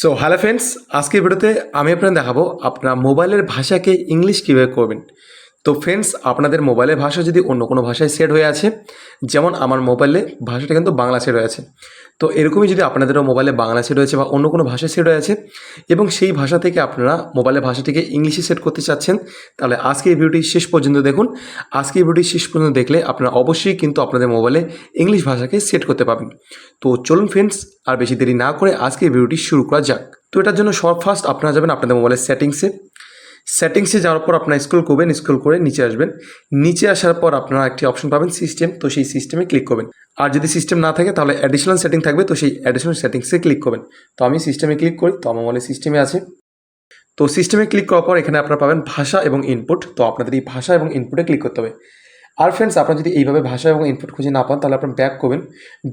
So hello friends আজকের ভিডিওতে আমি আপনার দেখাবো আপনার মোবাইলের ভাষাকে ইংলিশ কীভাবে করবেন। তো ফ্রেন্ডস আপনাদের মোবাইলের ভাষা যদি অন্য কোনো ভাষায় সেট হয়ে আছে, যেমন আমার মোবাইলে ভাষাটা কিন্তু বাংলা সেট হয়ে আছে, তো এরকমই যদি আপনাদেরও মোবাইলে বাংলা সেট হয়েছে বা অন্য কোনো ভাষায় সেট হয়ে আছে, এবং সেই ভাষা থেকে আপনারা মোবাইলের ভাষাটিকে ইংলিশে সেট করতে চাচ্ছেন, তাহলে আজকে এই ভিডিওটি শেষ পর্যন্ত দেখুন। আজকে এই ভিডিওটি শেষ পর্যন্ত দেখলে আপনারা অবশ্যই কিন্তু আপনাদের মোবাইলে ইংলিশ ভাষাকে সেট করতে পারবেন। তো চলুন ফ্রেন্ডস আর বেশি দেরি না করে আজকে এই ভিডিওটি শুরু করা যাক। তো এটার জন্য সব ফার্স্ট আপনারা যাবেন আপনাদের মোবাইলের সেটিংসে সেটিংসে যাওয়ার পর আপনারা স্ক্রল করবেন স্ক্রল করে নিচে আসবেন। নিচে আসার পর আপনারা একটি অপশন পাবেন সিস্টেম তো সেই সিস্টেমে ক্লিক করবেন। আর যদি সিস্টেম না থাকে, তাহলে অ্যাডিশনাল সেটিং থাকবে, তো সেই অ্যাডিশনাল সেটিংসে ক্লিক করবেন। তো আমি সিস্টেমে ক্লিক করি, তো আমার মনে সিস্টেমে আছে। তো সিস্টেমে ক্লিক করার পর এখানে আপনারা পাবেন ভাষা এবং ইনপুট তো আপনাদের এই ভাষা এবং ইনপুটে ক্লিক করতে হবে। আর ফ্রেন্ডস আপনারা যদি এইভাবে ভাষা এবং ইনপুট খুঁজে না পান, তাহলে আপনারা ব্যাক করবেন।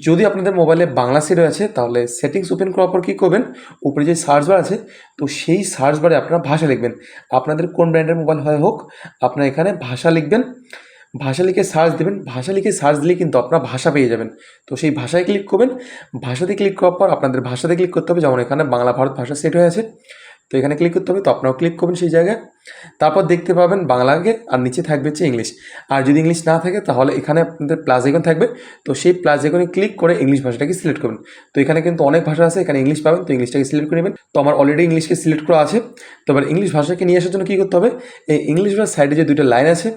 যদি আপনাদের মোবাইলে বাংলা সেট আছে, তাহলে সেটিংস ওপেন করার পর কী করবেন? উপরে যে সার্চ বার আছে, তো সেই সার্চ বারে আপনারা ভাষা লিখবেন। আপনাদের কোন ব্র্যান্ডের মোবাইল হয় হোক, আপনারা এখানে ভাষা লিখবেন। ভাষা লিখে সার্চ দেবেন। ভাষা লিখে সার্চ দিলে কিন্তু আপনারা ভাষা পেয়ে যাবেন। তো সেই ভাষায় ক্লিক করবেন। ভাষাতে ক্লিক করার পর আপনাদের ভাষাতে ক্লিক করতে হবে। যেমন এখানে বাংলা, ভারত ভাষা সেট হয়ে আছে। তো এখানে ক্লিক করতে হবে। তো আপনারাও ক্লিক করবেন সেই জায়গায়। তারপর দেখতে পাবেন বাংলাকে আর নিচে থাকবে হচ্ছে ইংলিশ। আর যদি ইংলিশ না থাকে, তাহলে এখানে আপনাদের প্লাস আইকন থাকবে। তো সেই প্লাস আইকনে ক্লিক করে ইংলিশ ভাষাটাকে সিলেক্ট করবেন। তো এখানে কিন্তু অনেক ভাষা আছে, এখানে ইংলিশ পাবেন, তো ইংলিশটাকে সিলেক্ট করে নেবেন। তো আমার অলরেডি ইংলিশকে সিলেক্ট করা আছে। তো এবার ইংলিশ ভাষাকে নিয়ে আসার জন্য কী করতে হবে? এই ইংলিশ ভাষার সাইডে যে দুটো লাইন আছে,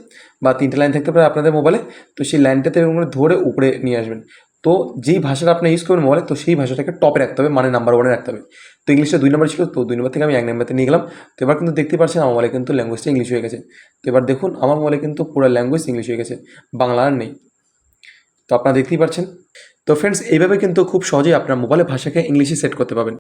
বা তিনটে লাইন থাকতে পারে আপনাদের মোবাইলে তো সেই লাইনটাতে ধরে উপরে নিয়ে আসবেন। তো যেই ভাষাটা আপনি ইউজ করবেন মোবাইলে তো সেই ভাষাটাকে টপে রাখতে হবে মানে নাম্বার ওয়ানে রাখতে হবে। তো ইংলিশটা দুই নম্বর ছিল, তো দুই নম্বর থেকে আমি এক নম্বরতে নিয়ে গেলাম। তো এবার কিন্তু দেখতে পাচ্ছেন আমার মোবাইলে কিন্তু ল্যাঙ্গুয়েজটা ইংলিশ হয়ে গেছে। তো এবার দেখুন, আমার মোবাইলে কিন্তু পুরো ল্যাঙ্গুয়েজ ইংলিশ হয়ে গেছে। বাংলা আর নেই। তো আপনারা দেখতেই পাচ্ছেন। তো ফ্রেন্ডস এইভাবে কিন্তু খুব সহজেই আপনার মোবাইলের ভাষাকে ইংলিশে সেট করতে পারবেন।